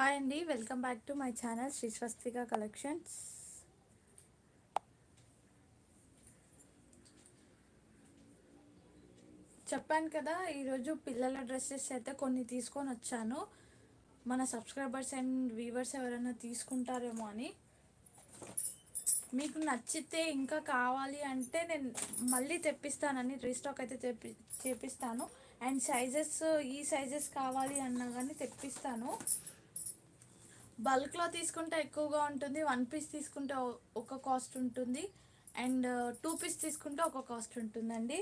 Hi అండి welcome back to my channel Sri Swastika collections. చెప్పాను కదా ఈరోజు పిల్లల డ్రెస్సెస్ అయితే కొన్ని తీసుకొని వచ్చాను. మన సబ్స్క్రైబర్స్ అండ్ వ్యూవర్స్ ఎవరైనా తీసుకుంటారేమో అని. మీకు నచ్చితే ఇంకా కావాలి అంటే నేను మళ్ళీ తెప్పిస్తానని రీస్టాక్ అయితే తెప్పి చేపిస్తాను. అండ్ సైజెస్ ఈ సైజెస్ కావాలి అన్నా కానీ తెప్పిస్తాను. బల్క్లో తీసుకుంటే ఎక్కువగా ఉంటుంది వన్ పీస్ తీసుకుంటే ఒక కాస్ట్ ఉంటుంది అండ్ టూ పీస్ తీసుకుంటే ఒక కాస్ట్ ఉంటుందండి.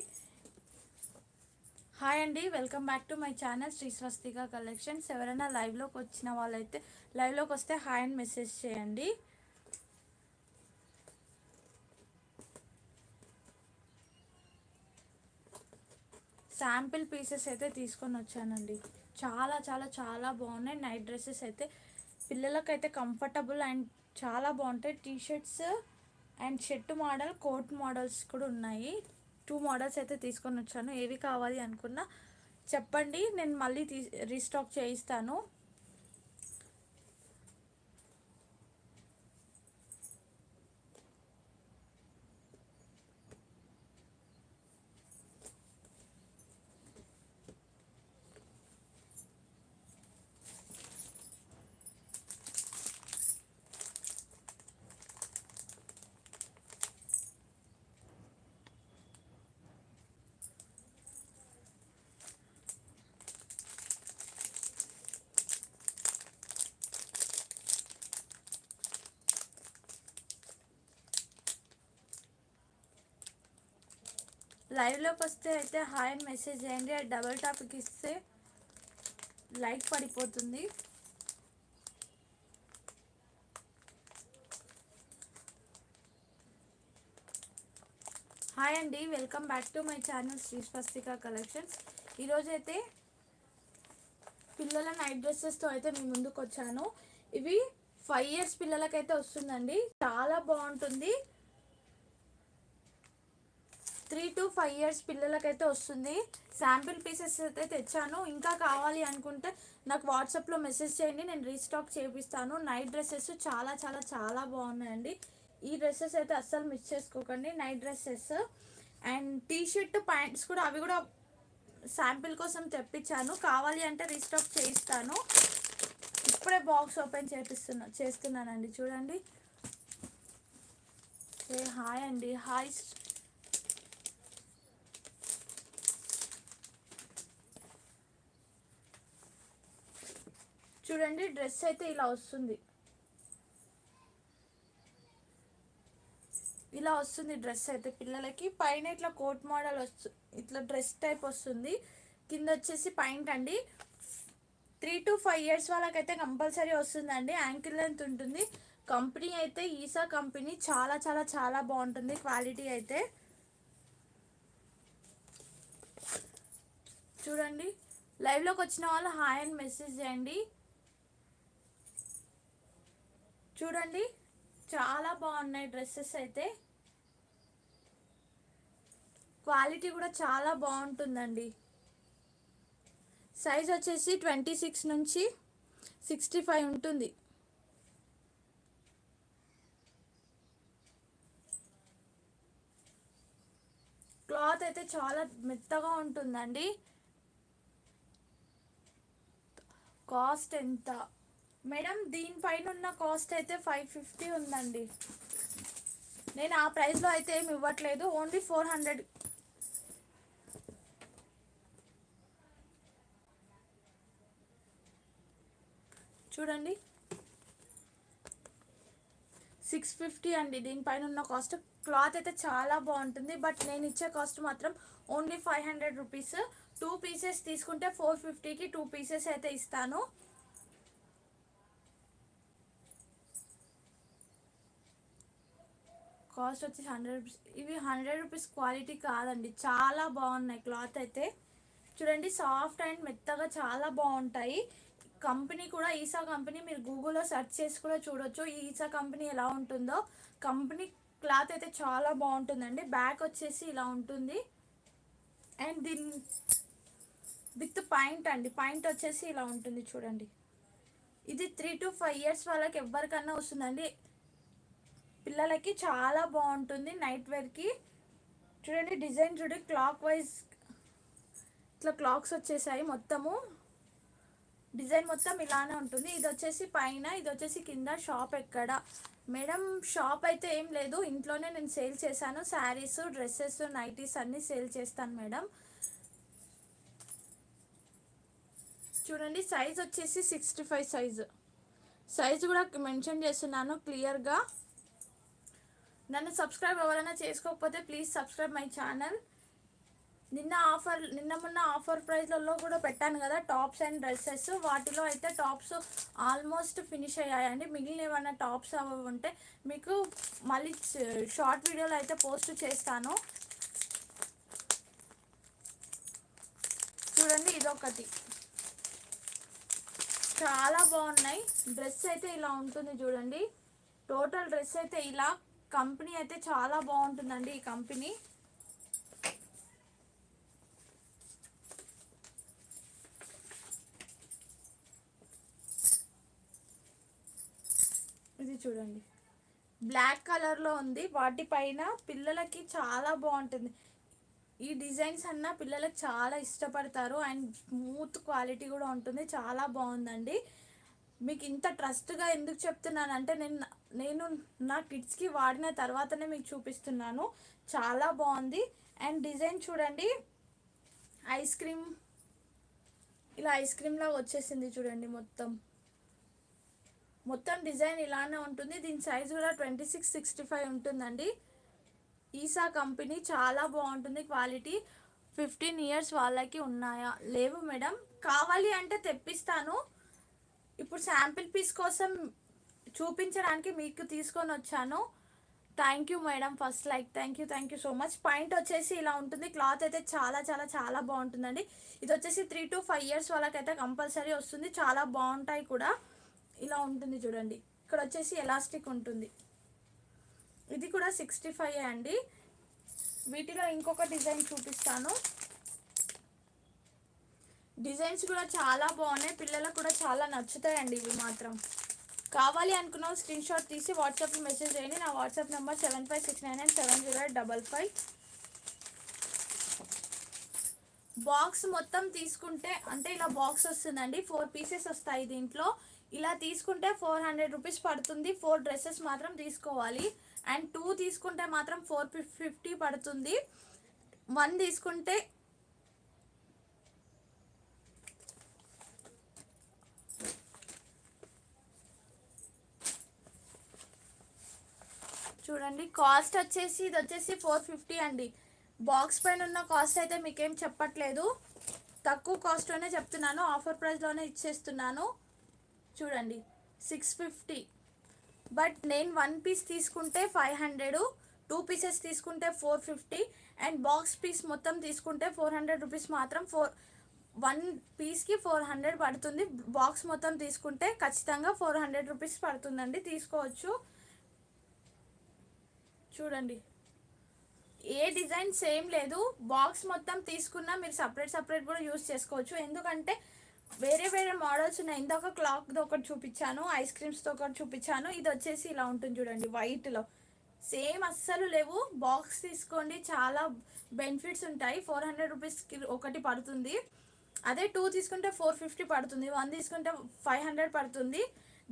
హాయ్ అండి welcome back to my channel Sri Swastika collections. ఎవరైనా లైవ్లోకి వచ్చిన వాళ్ళైతే లైవ్లోకి వస్తే హాయ్ అని మెసేజ్ చేయండి. శాంపిల్ పీసెస్ అయితే తీసుకొని వచ్చానండి. చాలా చాలా చాలా బాగున్నాయి. నైట్ డ్రెస్సెస్ అయితే పిల్లలకైతే కంఫర్టబుల్ అండ్ చాలా బాగుంటాయి. T shirts and shirt model coat models కూడా ఉన్నాయి. టూ మోడల్స్ అయితే తీసుకొని వచ్చాను. ఏవి కావాలి అనుకున్నా చెప్పండి. నేను మళ్ళీ తీ రీస్టాక్ చేయిస్తాను. లైవ్లోకి వస్తే అయితే హాయ్ అని మెసేజ్ చేయండి. అది డబల్ టాపిక్ ఇస్తే లైక్ పడిపోతుంది. హాయ్ అండి. Welcome back to my channel Sri Swastika collections. ఈరోజు అయితే పిల్లల నైట్ డ్రెస్సెస్తో అయితే మీ ముందుకు వచ్చాను ఇవి ఫైవ్ ఇయర్స్ పిల్లలకైతే వస్తుందండి. చాలా బాగుంటుంది. త్రీ టు ఫైవ్ ఇయర్స్ పిల్లలకైతే వస్తుంది. శాంపిల్ పీసెస్ అయితే తెచ్చాను. ఇంకా కావాలి అనుకుంటే నాకు వాట్సాప్లో మెసేజ్ చేయండి. నేను రీస్టాక్ చేపిస్తాను. నైట్ డ్రెస్సెస్ చాలా చాలా చాలా బాగున్నాయండి. ఈ డ్రెస్సెస్ అయితే అస్సలు మిస్ చేసుకోకండి. Night dresses. And T shirt pants కూడా అవి కూడా శాంపిల్ కోసం తెప్పించాను. కావాలి అంటే రీస్టాక్ చేయిస్తాను. ఇప్పుడే బాక్స్ ఓపెన్ చేపిస్తున్నా చేస్తున్నానండి. చూడండి. హాయ్ అండి. హాయ్ చూడండి డ్రెస్ అయితే ఇలా వస్తుంది. ఇలా వస్తుంది డ్రెస్ అయితే పిల్లలకి. పైన ఇట్లా కోట్ మోడల్ వస్తు ఇట్లా డ్రెస్ టైప్ వస్తుంది. కింద వచ్చేసి పైంట్ అండి. త్రీ టు ఫైవ్ ఇయర్స్ వాళ్ళకైతే కంపల్సరీ వస్తుందండి. యాంకిల్ లెంత్ ఉంటుంది. కంపెనీ అయితే ఈసా కంపెనీ చాలా చాలా చాలా బాగుంటుంది క్వాలిటీ అయితే. చూడండి. లైవ్లోకి వచ్చిన వాళ్ళు హాయ్ అని మెసేజ్ చేయండి. చూడండి చాలా బాగున్నాయి డ్రెస్సెస్ అయితే. క్వాలిటీ కూడా చాలా బాగుంటుందండి. సైజ్ వచ్చేసి ట్వంటీ సిక్స్ నుంచి సిక్స్టీ ఫైవ్ ఉంటుంది. క్లాత్ అయితే చాలా మెత్తగా ఉంటుందండి. కాస్ట్ ఎంత? మేడం దీనిపైన ఉన్న కాస్ట్ అయితే ఫైవ్ ఫిఫ్టీ ఉందండి. నేను ఆ ప్రైస్లో అయితే ఏమి ఇవ్వట్లేదు ఓన్లీ ఫోర్ హండ్రెడ్. చూడండి. సిక్స్ ఫిఫ్టీ అండి దీనిపైన ఉన్న కాస్ట్. క్లాత్ అయితే చాలా బాగుంటుంది బట్ నేను ఇచ్చే కాస్ట్ మాత్రం only five hundred rupees. Two pieces తీసుకుంటే ఫోర్ ఫిఫ్టీకి టూ పీసెస్ అయితే ఇస్తాను. కాస్ట్ వచ్చి హండ్రెడ్ రూపీస్ ఇవి హండ్రెడ్ రూపీస్ క్వాలిటీ కాదండి. చాలా బాగున్నాయి క్లాత్ అయితే. చూడండి సాఫ్ట్ అండ్ మెత్తగా చాలా బాగుంటాయి. కంపెనీ కూడా ఈసా కంపెనీ మీరు గూగుల్లో సెర్చ్ చేసి కూడా చూడొచ్చు. ఈ ఈసా కంపెనీ ఎలా ఉంటుందో. కంపెనీ క్లాత్ అయితే చాలా బాగుంటుందండి. బ్యాక్ వచ్చేసి ఇలా ఉంటుంది. అండ్ దీని విత్ పాయింట్ అండి. పాయింట్ వచ్చేసి ఇలా ఉంటుంది చూడండి. ఇది త్రీ టు ఫైవ్ ఇయర్స్ వాళ్ళకి ఎవరికన్నా వస్తుందండి. పిల్లలకి చాలా బాగుంటుంది నైట్ వేర్కి చూడండి డిజైన్ చూడండి క్లాక్ వైజ్ ఇట్లా క్లాక్స్ వచ్చేసాయి మొత్తము. డిజైన్ మొత్తం ఇలానే ఉంటుంది. ఇది వచ్చేసి పైన ఇది వచ్చేసి కింద షాప్ ఎక్కడ. మేడం షాప్ అయితే ఏం లేదు. ఇంట్లోనే నేను సేల్ చేశాను. శారీస్ డ్రెస్సెస్ నైటీస్ అన్నీ సేల్ చేస్తాను మేడం. చూడండి సైజ్ వచ్చేసి సిక్స్టీ ఫైవ్ సైజు సైజు కూడా మెన్షన్ చేస్తున్నాను క్లియర్గా నన్ను సబ్స్క్రైబ్ ఎవరైనా చేసుకోకపోతే ప్లీజ్ సబ్స్క్రైబ్ మై ఛానల్. నిన్న ఆఫర్ నిన్న మొన్న ఆఫర్ ప్రైస్లలో కూడా పెట్టాను కదా టాప్స్ అండ్ డ్రెస్సెస్. వాటిలో అయితే టాప్స్ ఆల్మోస్ట్ ఫినిష్ అయ్యాయండి. మిగిలిన ఏమైనా టాప్స్ అవి ఉంటే మీకు మళ్ళీ షార్ట్ వీడియోలో అయితే పోస్ట్ చేస్తాను. చూడండి ఇదొకటి. చాలా బాగున్నాయి. డ్రెస్ అయితే ఇలా ఉంటుంది చూడండి. టోటల్ డ్రెస్ అయితే ఇలా కంపెనీ అయితే చాలా బాగుంటుందండి ఈ కంపెనీ. ఇది చూడండి. బ్లాక్ కలర్లో ఉంది. వాటిపైన పిల్లలకి చాలా బాగుంటుంది. ఈ డిజైన్స్ అన్న పిల్లలకు చాలా ఇష్టపడతారు. అండ్ స్మూత్ క్వాలిటీ కూడా ఉంటుంది. చాలా బాగుందండి. మీకు ఇంత ట్రస్ట్గా ఎందుకు చెప్తున్నానంటే నేను నేను నా కిడ్స్కి వాడిన తర్వాతనే మీకు చూపిస్తున్నాను. చాలా బాగుంది. అండ్ డిజైన్ చూడండి. ఐస్ క్రీమ్ ఇలా ఐస్ క్రీమ్ లాగా వచ్చేసింది చూడండి మొత్తం. మొత్తం డిజైన్ ఇలానే ఉంటుంది. దీని సైజ్ కూడా ట్వంటీ సిక్స్ సిక్స్టీ ఫైవ్ ఉంటుందండి. ఈసా కంపెనీ చాలా బాగుంటుంది క్వాలిటీ. ఫిఫ్టీన్ ఇయర్స్ వాళ్ళకి ఉన్నాయా? లేవు మేడం. కావాలి అంటే తెప్పిస్తాను. ఇప్పుడు శాంపిల్ పీస్ కోసం చూపించడానికి మీకు తీసుకొని వచ్చాను. Thank you madam first like thank you thank you so much point వచ్చేసి ఇలా ఉంటుంది. క్లాత్ అయితే చాలా చాలా చాలా బాగుంటుందండి. ఇది వచ్చేసి త్రీ టు ఫైవ్ ఇయర్స్ వాళ్ళకైతే కంపల్సరీ వస్తుంది. చాలా బాగుంటాయి కూడా. ఇలా ఉంటుంది చూడండి. ఇక్కడ వచ్చేసి ఎలాస్టిక్ ఉంటుంది. ఇది కూడా సిక్స్టీ ఫైవ్ అండి. వీటిలో ఇంకొక డిజైన్ చూపిస్తాను. డిజైన్స్ కూడా చాలా బాగున్నాయి. పిల్లలకు కూడా చాలా నచ్చుతాయండి ఇవి మాత్రం. కావాలి అనుకున్న స్క్రీన్ షాట్ తీసి వాట్సాప్లో మెసేజ్ చేయండి. నా WhatsApp number seven five six nine nine seven zero eight double five. Box మొత్తం తీసుకుంటే అంటే ఇలా బాక్స్ వస్తుందండి. ఫోర్ పీసెస్ వస్తాయి దీంట్లో. ఇలా తీసుకుంటే ఫోర్ హండ్రెడ్ రూపీస్ పడుతుంది. ఫోర్ డ్రెస్సెస్ మాత్రం తీసుకోవాలి. అండ్ టూ తీసుకుంటే మాత్రం ఫోర్ ఫిఫ్టీ పడుతుంది. వన్ తీసుకుంటే చూడండి. కాస్ట్ వచ్చేసి ఇది వచ్చేసి ఫోర్ ఫిఫ్టీ అండి. బాక్స్ పైన ఉన్న కాస్ట్ అయితే మీకేం చెప్పట్లేదు. తక్కువ కాస్ట్లోనే చెప్తున్నాను. ఆఫర్ ప్రైస్లోనే ఇచ్చేస్తున్నాను. చూడండి. సిక్స్ ఫిఫ్టీ బట్ నేను వన్ పీస్ తీసుకుంటే ఫైవ్ హండ్రెడ్ టూ పీసెస్ తీసుకుంటే four fifty and box piece మొత్తం తీసుకుంటే ఫోర్ హండ్రెడ్ రూపీస్ మాత్రం ఫోర్ వన్ పీస్కి ఫోర్ హండ్రెడ్ పడుతుంది. బాక్స్ మొత్తం తీసుకుంటే ఖచ్చితంగా ఫోర్ హండ్రెడ్ రూపీస్ పడుతుందండి. తీసుకోవచ్చు. చూడండి. ఏ డిజైన్ సేమ్ లేదు. బాక్స్ మొత్తం తీసుకున్నా మీరు సపరేట్ సపరేట్ కూడా యూస్ చేసుకోవచ్చు. ఎందుకంటే వేరే వేరే మోడల్స్ ఉన్నాయి. ఇందాక క్లాక్తో ఒకటి చూపించాను ఐస్ క్రీమ్స్తో ఒకటి చూపించాను. ఇది వచ్చేసి ఇలా ఉంటుంది చూడండి వైట్లో సేమ్ అస్సలు లేవు. బాక్స్ తీసుకోండి. చాలా బెనిఫిట్స్ ఉంటాయి. ఫోర్ హండ్రెడ్ రూపీస్కి ఒకటి పడుతుంది. అదే టూ తీసుకుంటే ఫోర్ ఫిఫ్టీ పడుతుంది. వన్ తీసుకుంటే ఫైవ్ హండ్రెడ్ పడుతుంది.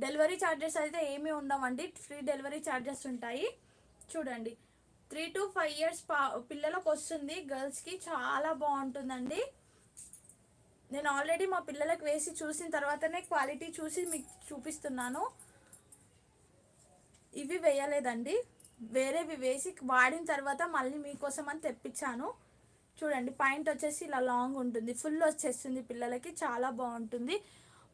డెలివరీ ఛార్జెస్ అయితే ఏమీ ఉండవండి. ఫ్రీ డెలివరీ ఛార్జెస్ ఉంటాయి. చూడండి. త్రీ టు ఫైవ్ ఇయర్స్ పా పిల్లలకు వస్తుంది. గర్ల్స్కి చాలా బాగుంటుందండి. నేను ఆల్రెడీ మా పిల్లలకు వేసి చూసిన తర్వాతనే క్వాలిటీ చూసి మీకు చూపిస్తున్నాను. ఇవి వేయలేదండి. వేరేవి వేసి వాడిన తర్వాత మళ్ళీ మీకోసం అని తెప్పించాను. చూడండి పాయింట్ వచ్చేసి ఇలా లాంగ్ ఉంటుంది. ఫుల్ వచ్చేస్తుంది పిల్లలకి. చాలా బాగుంటుంది.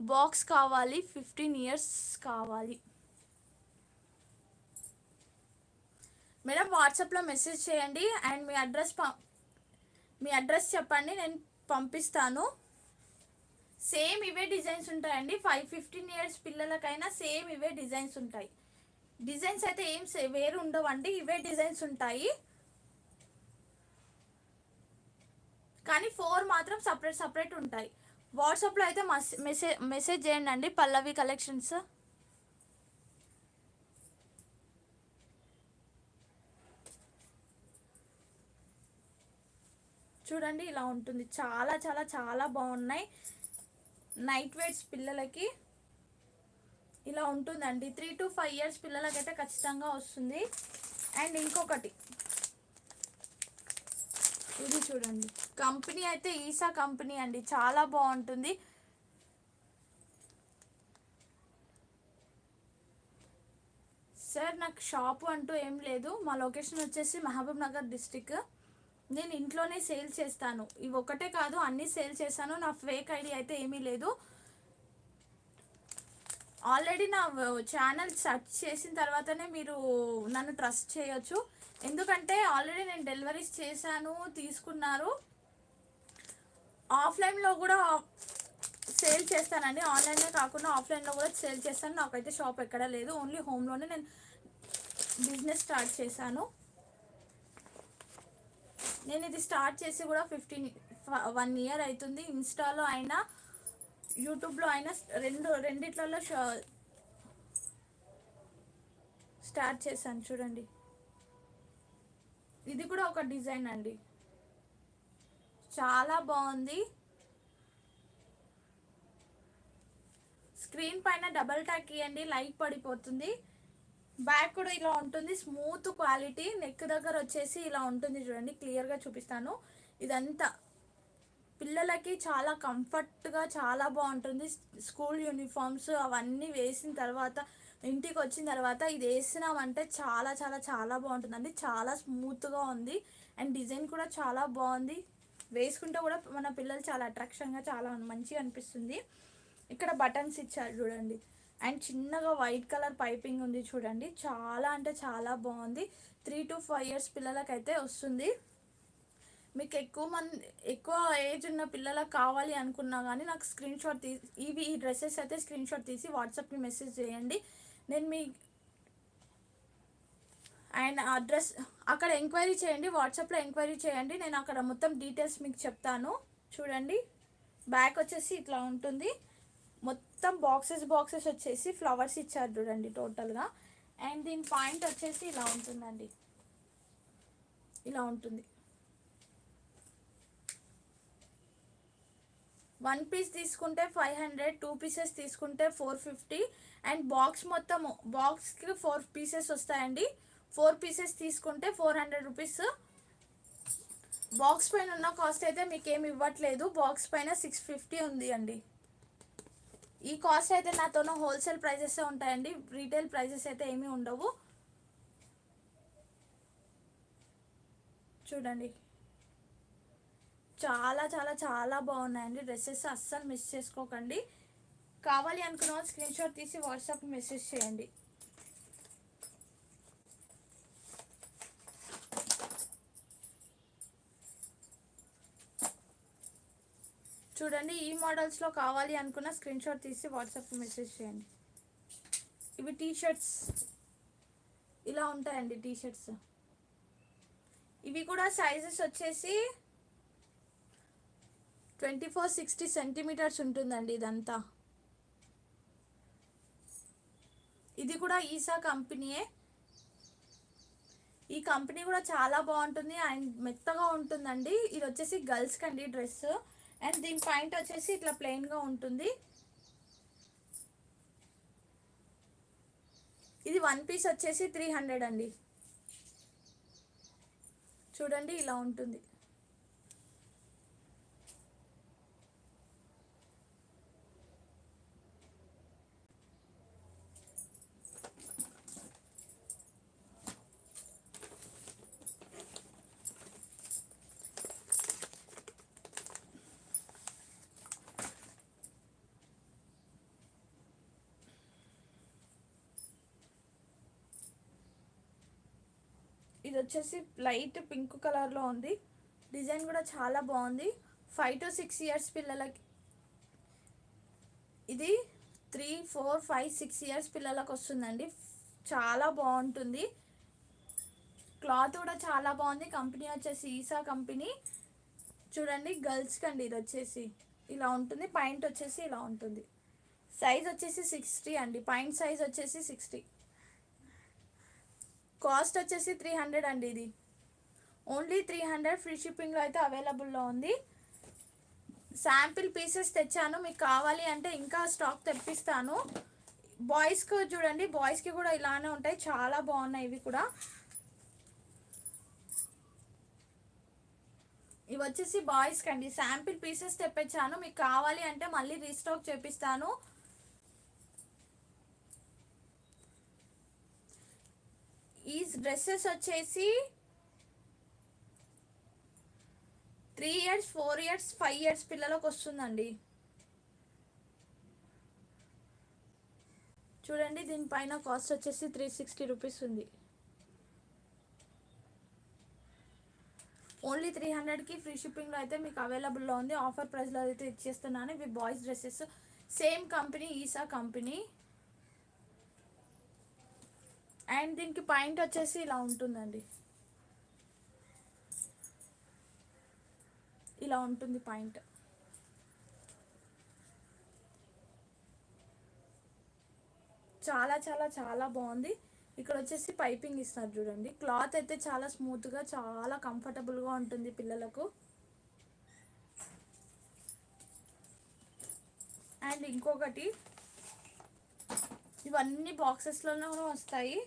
బాక్స్ కావాలి. ఫిఫ్టీన్ ఇయర్స్ కావాలి. మేడం వాట్సాప్లో మెసేజ్ చేయండి అండ్ మీ అడ్రస్ మీ అడ్రస్ చెప్పండి నేను పంపిస్తాను. సేమ్ ఇవే డిజైన్స్ ఉంటాయండి. ఫైవ్ ఫిఫ్టీన్ ఇయర్స్ పిల్లలకైనా సేమ్ ఇవే డిజైన్స్ ఉంటాయి. డిజైన్స్ అయితే ఏం వేరు ఉండవండి ఇవే డిజైన్స్ ఉంటాయి. కానీ ఫోర్ మాత్రం సపరేట్ సపరేట్ ఉంటాయి. వాట్సాప్లో అయితే మెసేజ్ మెసేజ్ చేయండి అండి పల్లవి కలెక్షన్స్. చూడండి ఇలా ఉంటుంది. చాలా చాలా చాలా బాగున్నాయి. నైట్ వేట్స్ పిల్లలకి ఇలా ఉంటుందండి. త్రీ టు ఫైవ్ ఇయర్స్ పిల్లలకైతే ఖచ్చితంగా వస్తుంది. అండ్ ఇంకొకటి. ఇది చూడండి. కంపెనీ అయితే ఈసా కంపెనీ అండి. చాలా బాగుంటుంది. సార్ నాకు షాపు అంటూ ఏం లేదు. మా లొకేషన్ వచ్చేసి మహబూబ్ నగర్ డిస్టిక్. నేను ఇంట్లోనే సేల్ చేస్తాను. ఇవి ఒకటే కాదు అన్నీ సేల్ చేస్తాను నా ఫేక్ ఐడి అయితే ఏమీ లేదు. ఆల్రెడీ నా ఛానల్ సెర్చ్ చేసిన తర్వాతనే మీరు నన్ను ట్రస్ట్ చేయొచ్చు. ఎందుకంటే ఆల్రెడీ నేను డెలివరీస్ చేశాను తీసుకున్నారు. ఆఫ్లైన్లో కూడా సేల్ చేస్తానండి. ఆన్లైన్లో కాకుండా ఆఫ్లైన్లో కూడా సేల్ చేస్తాను. నాకైతే షాప్ ఎక్కడా లేదు. ఓన్లీ హోమ్లోనే నేను బిజినెస్ స్టార్ట్ చేశాను. నేను ఇది స్టార్ట్ చేసి కూడా ఫిఫ్టీన్ వన్ ఇయర్ అవుతుంది ఇన్స్టాలో అయినా యూట్యూబ్లో అయినా రెండు రెండిట్లలో స్టార్ట్ చేశాను చూడండి. ఇది కూడా ఒక డిజైన్ అండి. చాలా బాగుంది. స్క్రీన్ పైన డబల్ ట్యాక్ ఇవ్వండి లైట్ పడిపోతుంది. బ్యాక్ కూడా ఇలా ఉంటుంది. స్మూత్ క్వాలిటీ నెక్ దగ్గర వచ్చేసి ఇలా ఉంటుంది చూడండి. క్లియర్గా చూపిస్తాను. ఇదంతా పిల్లలకి చాలా కంఫర్ట్గా చాలా బాగుంటుంది. స్కూల్ యూనిఫామ్స్ అవన్నీ వేసిన తర్వాత ఇంటికి వచ్చిన తర్వాత ఇది వేసినామంటే చాలా చాలా చాలా బాగుంటుందండి. చాలా స్మూత్గా ఉంది. అండ్ డిజైన్ కూడా చాలా బాగుంది. వేసుకుంటే కూడా మన పిల్లలు చాలా అట్రాక్షన్గా చాలా మంచిగా అనిపిస్తుంది. ఇక్కడ బటన్స్ ఇచ్చారు చూడండి. అండ్ చిన్నగా వైట్ కలర్ పైపింగ్ ఉంది చూడండి. చాలా అంటే చాలా బాగుంది. త్రీ టు ఫైవ్ ఇయర్స్ పిల్లలకైతే వస్తుంది. మీకు ఎక్కువ మంది ఎక్కువ ఏజ్ ఉన్న పిల్లలకు కావాలి అనుకున్నా కానీ నాకు స్క్రీన్ షాట్ తీసి ఇవి ఈ డ్రెస్సెస్ అయితే స్క్రీన్ షాట్ తీసి వాట్సాప్కి మెసేజ్ చేయండి. నేను మీ అండ్ అడ్రస్ అక్కడ ఎంక్వైరీ చేయండి. వాట్సాప్లో ఎంక్వైరీ చేయండి. నేను అక్కడ మొత్తం డీటెయిల్స్ మీకు చెప్తాను. చూడండి. బ్యాక్ వచ్చేసి ఇట్లా ఉంటుంది. మొత్తం బాక్సెస్ బాక్సెస్ వచ్చేసి ఫ్లవర్స్ ఇచ్చారు చూడండి టోటల్గా అండ్ దీని పాయింట్ వచ్చేసి ఇలా ఉంటుందండి. ఇలా ఉంటుంది. వన్ పీస్ తీసుకుంటే ఫైవ్ హండ్రెడ్ టూ పీసెస్ తీసుకుంటే ఫోర్ ఫిఫ్టీ అండ్ బాక్స్ మొత్తం బాక్స్కి ఫోర్ పీసెస్ వస్తాయండి. ఫోర్ పీసెస్ తీసుకుంటే ఫోర్ హండ్రెడ్ రూపీస్ బాక్స్ పైన ఉన్న కాస్ట్ అయితే మీకు ఏమి ఇవ్వట్లేదు. బాక్స్ పైన సిక్స్ ఫిఫ్టీ ఉంది అండి. ఈ కాస్ట్ అయితే నాతోనో హోల్సేల్ ప్రైజెస్ ఉంటాయండి. రీటైల్ ప్రైజెస్ అయితే ఏమీ ఉండవు. చూడండి. చాలా చాలా చాలా బాగున్నాయండి. డ్రెస్సెస్ అస్సలు మిస్ చేసుకోకండి. కావాలి అనుకున్న స్క్రీన్ షాట్ తీసి వాట్సాప్ మెసేజ్ చేయండి. చూడండి ఈ మోడల్స్లో కావాలి అనుకున్న స్క్రీన్ షాట్ తీసి వాట్సాప్ మెసేజ్ చేయండి. ఇవి టీ షర్ట్స్ ఇలా ఉంటాయండి టీ షర్ట్స్ ఇవి కూడా సైజెస్ వచ్చేసి ట్వంటీ ఫోర్ సిక్స్టీ సెంటీమీటర్స్ ఉంటుందండి ఇదంతా. ఇది కూడా ఈసా కంపెనీయే. ఈ కంపెనీ కూడా చాలా బాగుంటుంది అండ్ మెత్తగా ఉంటుందండి. ఇది వచ్చేసి గర్ల్స్కి అండి డ్రెస్ అండ్ దీని పాయింట్ వచ్చేసి ఇట్లా ప్లెయిన్గా ఉంటుంది. ఇది వన్ పీస్ వచ్చేసి త్రీ హండ్రెడ్ అండి. చూడండి ఇలా ఉంటుంది. ఇది వచ్చేసి లైట్ పింక్ కలర్లో ఉంది. డిజైన్ కూడా చాలా బాగుంది. ఫైవ్ టు సిక్స్ ఇయర్స్ పిల్లలకి ఇది three four five six years పిల్లలకు వస్తుందండి. చాలా బాగుంటుంది. క్లాత్ కూడా చాలా బాగుంది. కంపెనీ వచ్చేసి ఈసా కంపెనీ. చూడండి గర్ల్స్కి అండి ఇది వచ్చేసి ఇలా ఉంటుంది. పాయింట్ వచ్చేసి ఇలా ఉంటుంది. సైజ్ వచ్చేసి సిక్స్టీ అండి. పాయింట్ సైజ్ వచ్చేసి సిక్స్టీ. కాస్ట్ వచ్చేసి త్రీ హండ్రెడ్ అండి ఇది. ఓన్లీ త్రీ హండ్రెడ్ ఫ్రీ షిప్పింగ్లో అయితే అవైలబుల్లో ఉంది. శాంపిల్ పీసెస్ తెచ్చాను. మీకు కావాలి అంటే ఇంకా స్టాక్ తెప్పిస్తాను. బాయ్స్కి చూడండి బాయ్స్కి కూడా ఇలానే ఉంటాయి. చాలా బాగున్నాయి ఇవి కూడా. ఇవి వచ్చేసి బాయ్స్కి అండి శాంపిల్ పీసెస్ తెప్పించాను. మీకు కావాలి అంటే మళ్ళీ రీస్టాక్ చేపిస్తాను. ఈ డ్రెస్సెస్ వచ్చేసి three years four years five years పిల్లలకు వస్తుందండి. చూడండి దీనిపైన కాస్ట్ వచ్చేసి త్రీ సిక్స్టీ రూపీస్ ఉంది. ఓన్లీ త్రీ హండ్రెడ్కి ఫ్రీ షిప్పింగ్లో అయితే మీకు అవైలబుల్లో ఉంది. ఆఫర్ ప్రైస్లో అయితే ఇచ్చేస్తున్నాను. ఇవి బాయ్స్ డ్రెస్సెస్ సేమ్ కంపెనీ ఈసా కంపెనీ అండ్ దీనికి పాయింట్ వచ్చేసి ఇలా ఉంటుందండి. ఇలా ఉంటుంది పాయింట్. చాలా చాలా చాలా బాగుంది. ఇక్కడ వచ్చేసి పైపింగ్ ఇస్తారు చూడండి. క్లాత్ అయితే చాలా స్మూత్గా చాలా కంఫర్టబుల్గా ఉంటుంది పిల్లలకు. అండ్ ఇంకొకటి ఇవన్నీ బాక్సెస్లోనే కూడా వస్తాయి.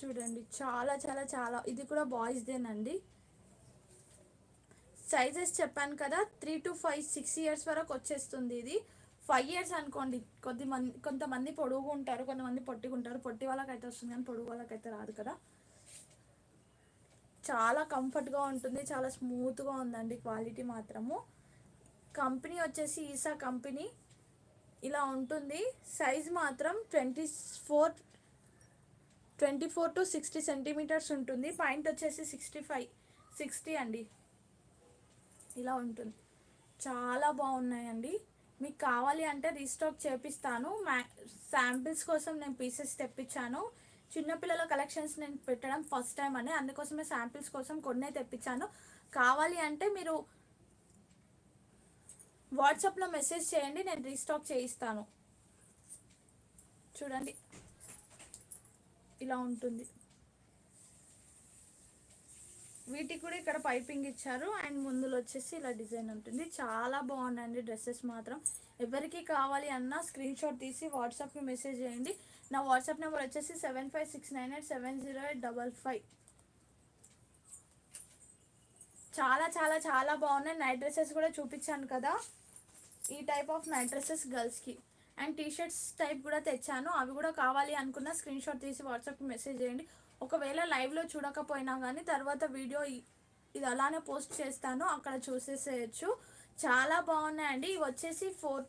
చూడండి చాలా చాలా చాలా. ఇది కూడా బాయ్స్దేనండి సైజెస్ చెప్పాను కదా three two five six years వరకు వచ్చేస్తుంది ఇది. ఫైవ్ ఇయర్స్ అనుకోండి కొద్ది మంది కొంతమంది పొడుగు ఉంటారు కొంతమంది పొట్టిగా ఉంటారు పొట్టి వాళ్ళకైతే వస్తుంది కానీ పొడుగు వాళ్ళకైతే రాదు కదా. చాలా కంఫర్ట్గా ఉంటుంది చాలా స్మూత్గా ఉందండి క్వాలిటీ మాత్రము. కంపెనీ వచ్చేసి ఈసా కంపెనీ. ఇలా ఉంటుంది. సైజ్ మాత్రం twenty four twenty four to sixty centimetres ఉంటుంది. పాయింట్ వచ్చేసి సిక్స్టీ ఫైవ్ సిక్స్టీ అండి. ఇలా ఉంటుంది. చాలా బాగున్నాయండి. మీకు కావాలి అంటే రీస్టాక్ చేపిస్తాను. మ్యా శాంపిల్స్ కోసం నేను పీసెస్ తెప్పించాను. చిన్నపిల్లల కలెక్షన్స్ నేను పెట్టడం ఫస్ట్ టైం అని. అందుకోసమే శాంపిల్స్ కోసం కొన్నే తెప్పించాను. కావాలి అంటే మీరు వాట్సాప్లో మెసేజ్ చేయండి నేను రీస్టాక్ చేయిస్తాను. చూడండి. ఇలా ఉంటుంది. వీటికి కూడా ఇక్కడ పైపింగ్ ఇచ్చారు. అండ్ ముందులో వచ్చేసి ఇలా డిజైన్ ఉంటుంది. చాలా బాగుందండి డ్రెస్సెస్ మాత్రం. ఎవరికి కావాలి అన్నా స్క్రీన్ షాట్ తీసి వాట్సాప్కి మెసేజ్ చేయండి. నా వాట్సాప్ నెంబర్ వచ్చేసి seven five six nine eight seven zero eight double five. చాలా చాలా చాలా బాగున్నాయి. నైట్ డ్రెస్సెస్ కూడా చూపించాను కదా. ఈ టైప్ ఆఫ్ నైట్ డ్రెస్సెస్ గర్ల్స్కి. అండ్ టీ షర్ట్స్ టైప్ కూడా తెచ్చాను. అవి కూడా కావాలి అనుకున్న స్క్రీన్ షాట్ తీసి వాట్సాప్కి మెసేజ్ చేయండి. ఒకవేళ లైవ్లో చూడకపోయినా కానీ తర్వాత వీడియో ఇది అలానే పోస్ట్ చేస్తాను. అక్కడ చూసేసేయచ్చు. చాలా బాగున్నాయండి. ఇవి వచ్చేసి four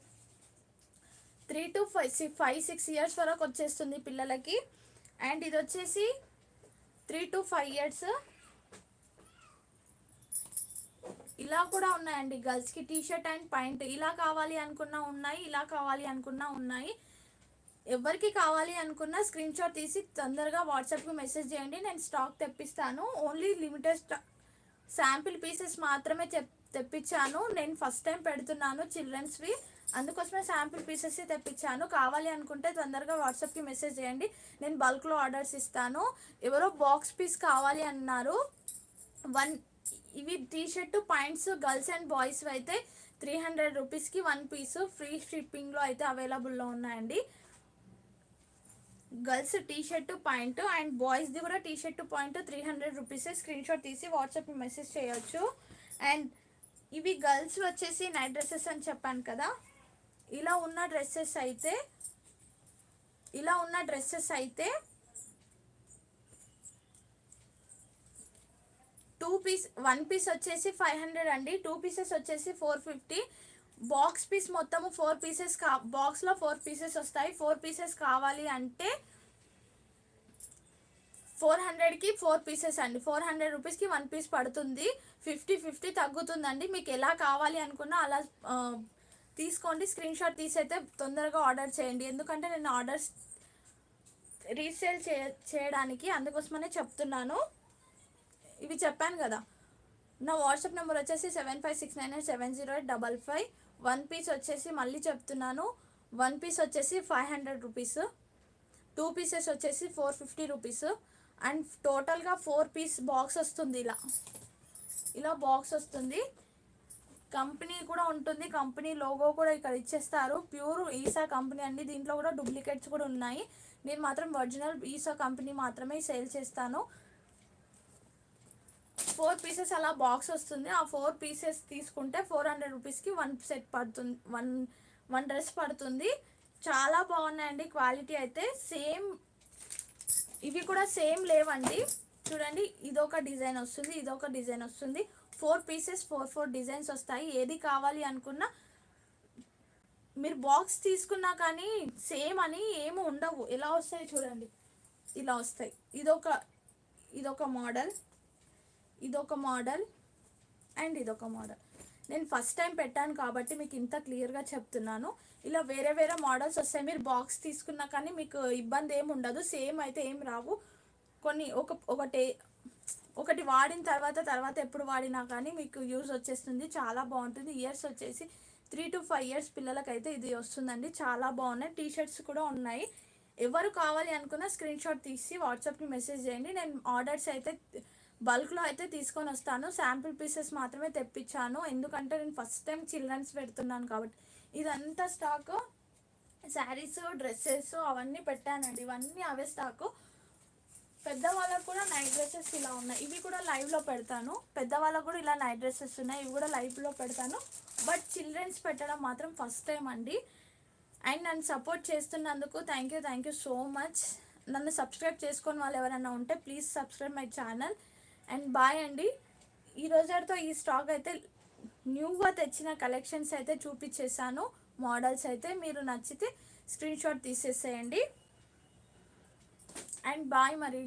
three two five six five six years వరకు వచ్చేస్తుంది పిల్లలకి. అండ్ ఇది వచ్చేసి త్రీ టు ఫైవ్ ఇయర్స్. ఇలా కూడా ఉన్నాయండి గర్ల్స్కి టీ షర్ట్ అండ్ ప్యాంట్. ఇలా కావాలి అనుకున్నా ఉన్నాయి ఇలా కావాలి అనుకున్నా ఉన్నాయి. ఎవరికి కావాలి అనుకున్న స్క్రీన్ షాట్ తీసి తొందరగా వాట్సాప్కి మెసేజ్ చేయండి నేను స్టాక్ తెప్పిస్తాను. ఓన్లీ లిమిటెడ్ స్టా శాంపిల్ పీసెస్ మాత్రమే చెప్ తెప్పించాను. నేను ఫస్ట్ టైం పెడుతున్నాను చిల్డ్రన్స్వి అందుకోసమే శాంపిల్ పీసెస్ తెప్పించాను. కావాలి అనుకుంటే తొందరగా వాట్సాప్కి మెసేజ్ చేయండి. నేను బల్క్లో ఆర్డర్స్ ఇస్తాను. ఎవరో బాక్స్ పీస్ కావాలి అన్నారు. వన్ ఇవి T shirt points girls and boys అయితే త్రీ హండ్రెడ్ రూపీస్కి వన్ పీస్ ఫ్రీ షిప్పింగ్లో అయితే అవైలబుల్లో ఉన్నాయండి. Girls T shirt point and బాయ్స్ది కూడా T shirt point three hundred rupees screen shot తీసి వాట్సాప్ మెసేజ్ చేయొచ్చు. అండ్ ఇవి గర్ల్స్ వచ్చేసి నైట్ డ్రెస్సెస్ అని చెప్పాను కదా. ఇలా ఉన్న డ్రెస్సెస్ అయితే ఇలా ఉన్న డ్రెస్సెస్ అయితే టూ పీస్ వన్ పీస్ వచ్చేసి ఫైవ్ హండ్రెడ్ అండి. టూ పీసెస్ వచ్చేసి ఫోర్ ఫిఫ్టీ. బాక్స్ పీస్ మొత్తము ఫోర్ పీసెస్ కా బాక్స్లో ఫోర్ పీసెస్ వస్తాయి. ఫోర్ పీసెస్ కావాలి అంటే ఫోర్ హండ్రెడ్కి ఫోర్ పీసెస్ అండి. ఫోర్ హండ్రెడ్ రూపీస్కి వన్ పీస్ పడుతుంది. ఫిఫ్టీ ఫిఫ్టీ తగ్గుతుందండి. మీకు ఎలా కావాలి అనుకున్నా అలా తీసుకోండి. స్క్రీన్ షాట్ తీసి అయితే తొందరగా ఆర్డర్ చేయండి. ఎందుకంటే నేను ఆర్డర్స్ రీసేల్ చే చేయడానికి అందుకోసమనే చెప్తున్నాను. ఇవి చెప్పాను కదా. నా వాట్సాప్ నెంబర్ వచ్చేసి seven five six nine eight seven zero eight double five. One piece వచ్చేసి మళ్ళీ చెప్తున్నాను. వన్ పీస్ వచ్చేసి five hundred rupees. Two pieces వచ్చేసి ఫోర్ ఫిఫ్టీ రూపీస్. అండ్ టోటల్గా ఫోర్ పీస్ బాక్స్ వస్తుంది ఇలా. ఇలా బాక్స్ వస్తుంది. కంపెనీ కూడా ఉంటుంది. కంపెనీ లోగో కూడా ఇక్కడ ఇచ్చేస్తారు. ప్యూర్ ఈసా కంపెనీ అండి. దీంట్లో కూడా డూప్లికేట్స్ కూడా ఉన్నాయి. నేను మాత్రం ఒరిజినల్ ఈసా కంపెనీ మాత్రమే సేల్ చేస్తాను. ఫోర్ పీసెస్ అలా బాక్స్ వస్తుంది. ఆ ఫోర్ పీసెస్ తీసుకుంటే ఫోర్ హండ్రెడ్ రూపీస్కి వన్ సెట్ పడుతుంది. వన్ వన్ డ్రెస్ పడుతుంది. చాలా బాగున్నాయండి క్వాలిటీ అయితే. సేమ్ ఇవి కూడా సేమ్ లేవండి. చూడండి ఇదొక డిజైన్ వస్తుంది ఇదొక డిజైన్ వస్తుంది. Four pieces four four designs వస్తాయి. ఏది కావాలి అనుకున్నా మీరు బాక్స్ తీసుకున్నా కానీ సేమ్ అని ఏమి ఉండవు. ఎలా వస్తాయి చూడండి. ఇలా వస్తాయి. ఇదొక ఇదొక మోడల్ ఇదొక మోడల్ అండ్ ఇదొక మోడల్ నేను ఫస్ట్ టైం పెట్టాను కాబట్టి మీకు ఇంత క్లియర్గా చెప్తున్నాను. ఇలా వేరే వేరే మోడల్స్ వస్తాయి. మీరు బాక్స్ తీసుకున్నా కానీ మీకు ఇబ్బంది ఏమి ఉండదు. సేమ్ అయితే ఏం రావు. కొన్ని ఒక ఒకటి ఒకటి వాడిన తర్వాత తర్వాత ఎప్పుడు వాడినా కానీ మీకు యూజ్ వచ్చేస్తుంది. చాలా బాగుంటుంది. ఇయర్స్ వచ్చేసి త్రీ టు ఫైవ్ ఇయర్స్ పిల్లలకైతే ఇది వస్తుందండి. చాలా బాగున్నాయి. టీ షర్ట్స్ కూడా ఉన్నాయి. ఎవరు కావాలి అనుకున్న స్క్రీన్ షాట్ తీసి వాట్సాప్కి మెసేజ్ చేయండి. నేను ఆర్డర్స్ అయితే బల్క్లో అయితే తీసుకొని వస్తాను. శాంపుల్ పీసెస్ మాత్రమే తెప్పించాను. ఎందుకంటే నేను ఫస్ట్ టైం చిల్డ్రన్స్ పెడుతున్నాను కాబట్టి. ఇదంతా స్టాక్ శారీస్ డ్రెస్సెస్ అవన్నీ పెట్టానండి. ఇవన్నీ అవే స్టాకు పెద్దవాళ్ళకు కూడా నైట్ డ్రెస్సెస్ ఇలా ఉన్నాయి. ఇవి కూడా లైవ్లో పెడతాను. పెద్దవాళ్ళకు కూడా ఇలా నైట్ డ్రెస్సెస్ ఉన్నాయి. ఇవి కూడా లైవ్లో పెడతాను. బట్ చిల్డ్రన్స్ పెట్టడం మాత్రం ఫస్ట్ టైం అండి. అండ్ నన్ను సపోర్ట్ చేస్తున్నందుకు thank you thank you so much. నన్ను సబ్స్క్రైబ్ చేసుకొని వాళ్ళు ఎవరైనా ఉంటే please subscribe my channel. And bye అండి. ఈ రోజుతో ఈ స్టాక్ అయితే న్యూగా తెచ్చిన కలెక్షన్స్ అయితే చూపించేసాను మోడల్స్ అయితే మీరు నచ్చితే స్క్రీన్ షాట్ తీసేసేయండి. అండ్ బాయ్ మరి.